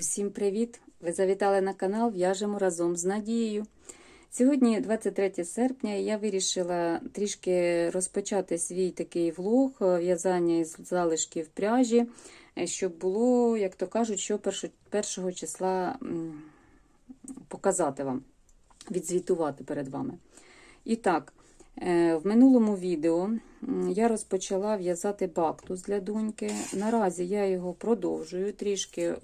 Усім привіт! Ви завітали на канал В'яжемо разом з Надією. Сьогодні 23 серпня, і я вирішила трішки розпочати свій такий влог е, в'язання із залишків пряжі, е, щоб було, як то кажуть, що першого, першого числа показати вам, відзвітувати перед вами. І так, в минулому відео я розпочала в'язати бактус для доньки. Наразі я його продовжую, трішки е,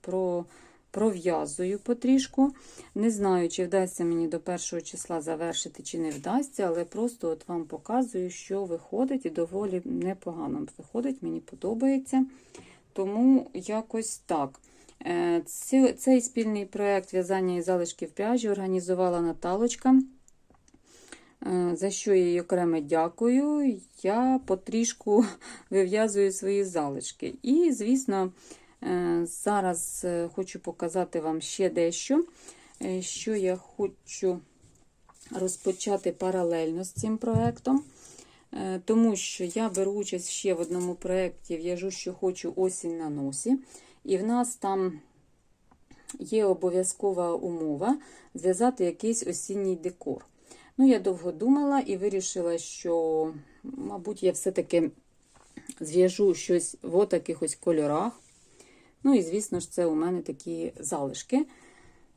про, пров'язую потрішку. Не знаю, чи вдасться мені до першого числа завершити, чи не вдасться, але просто от вам показую, що виходить, і доволі непогано виходить, мені подобається. Тому якось так. Е, Цей спільний проєкт в'язання із залишків пряжі організувала Наталочка. Е, За що я їй окремо дякую. Я потрішку вив'язую свої залишки. І, звісно, е, зараз е, хочу показати вам ще дещо, що я хочу розпочати паралельно з цим проєктом. Тому що я беру участь ще в одному проєкті В'яжу, що хочу осінь на носі. І в нас там є обов'язкова умова зв'язати якийсь осінній декор. Ну, я довго думала і вирішила, що, мабуть, я все-таки зв'яжу щось в таких ось кольорах. Ну, і, звісно ж, це у мене такі залишки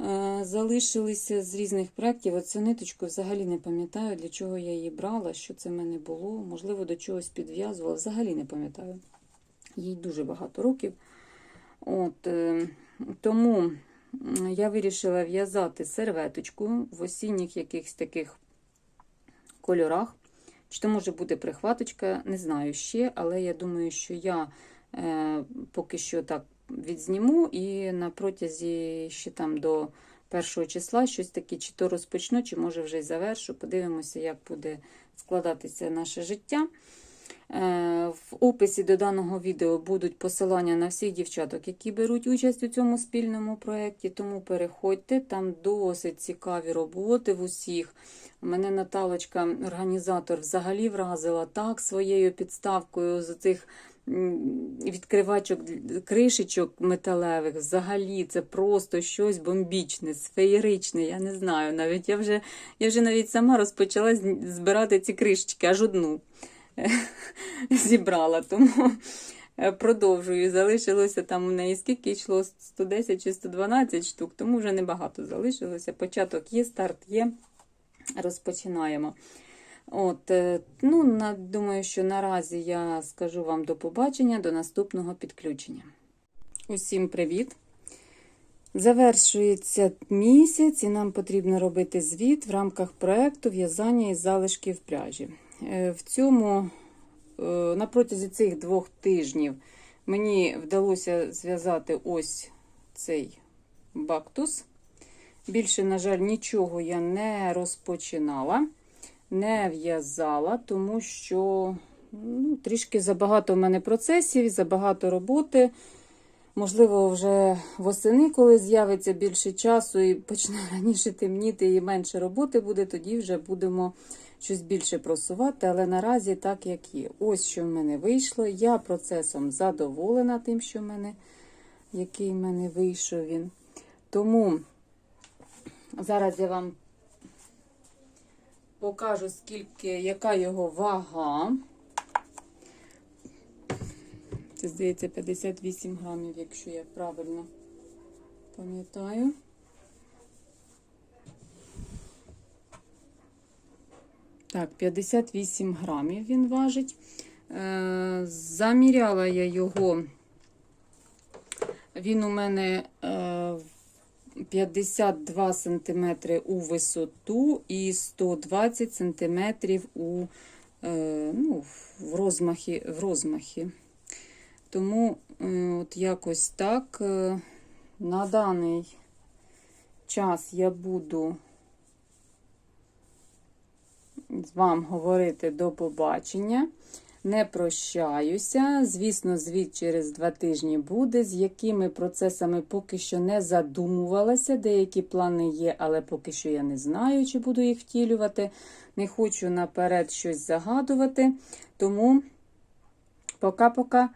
е, залишилися з різних проєктів. Оцю ниточку взагалі не пам'ятаю, для чого я її брала, що це в мене було. Можливо, до чогось підв'язувала. Взагалі не пам'ятаю. Їй дуже багато років. От, е, тому я вирішила в'язати серветочку в осінніх якихось таких кольорах. Чи то може бути прихваточка, не знаю ще, але я думаю, що я е, поки що так відзніму і на протязі ще там до першого числа щось таке, чи то розпочну, чи може вже й завершу. Подивимося, як буде складатися наше життя. Е, В описі до даного відео будуть посилання на всіх дівчаток, які беруть участь у цьому спільному проєкті, тому переходьте, там досить цікаві роботи в усіх. Мене Наталочка, організатор, взагалі вразила так своєю підставкою з цих відкривачок, кришечок металевих. Взагалі, це просто щось бомбічне, феєричне. Я не знаю. Навіть я вже, я вже навіть сама розпочала збирати ці кришечки, аж одну зібрала. Тому продовжую. Залишилося там у неї скільки йшло 110 чи 112 штук, тому вже небагато залишилося. Початок є, старт є. Розпочинаємо. От, ну, на, Думаю, що наразі я скажу вам до побачення, до наступного підключення. Усім привіт! Завершується місяць, і нам потрібно робити звіт в рамках проєкту в'язання із залишків пряжі. В цьому, на протязі цих двох тижнів мені вдалося зв'язати ось цей бактус. Більше, на жаль, нічого я не розпочинала, не в'язала, тому що ну, трішки забагато в мене процесів, забагато роботи. Можливо, вже восени, коли з'явиться більше часу і почне раніше темніти і менше роботи буде, тоді вже будемо щось більше просувати. Але наразі так, як є. Ось що в мене вийшло. Я процесом задоволена тим, що в мене, який в мене вийшов він. Тому. Зараз я вам покажу, скільки, яка його вага. Це, здається, 58 грамів, якщо я правильно пам'ятаю. Так, 58 грамів він важить. Е, заміряла я його, він у мене е, 52 см у висоту і 120 см у, е, ну, в, розмахі, в розмахі. Тому е, от якось так е, на даний час я буду вам говорити до побачення. Не прощаюся. Звісно, звіт через два тижні буде, з якими процесами поки що не задумувалася. Деякі плани є, але поки що я не знаю, чи буду їх втілювати. Не хочу наперед щось загадувати. Тому пока-пока.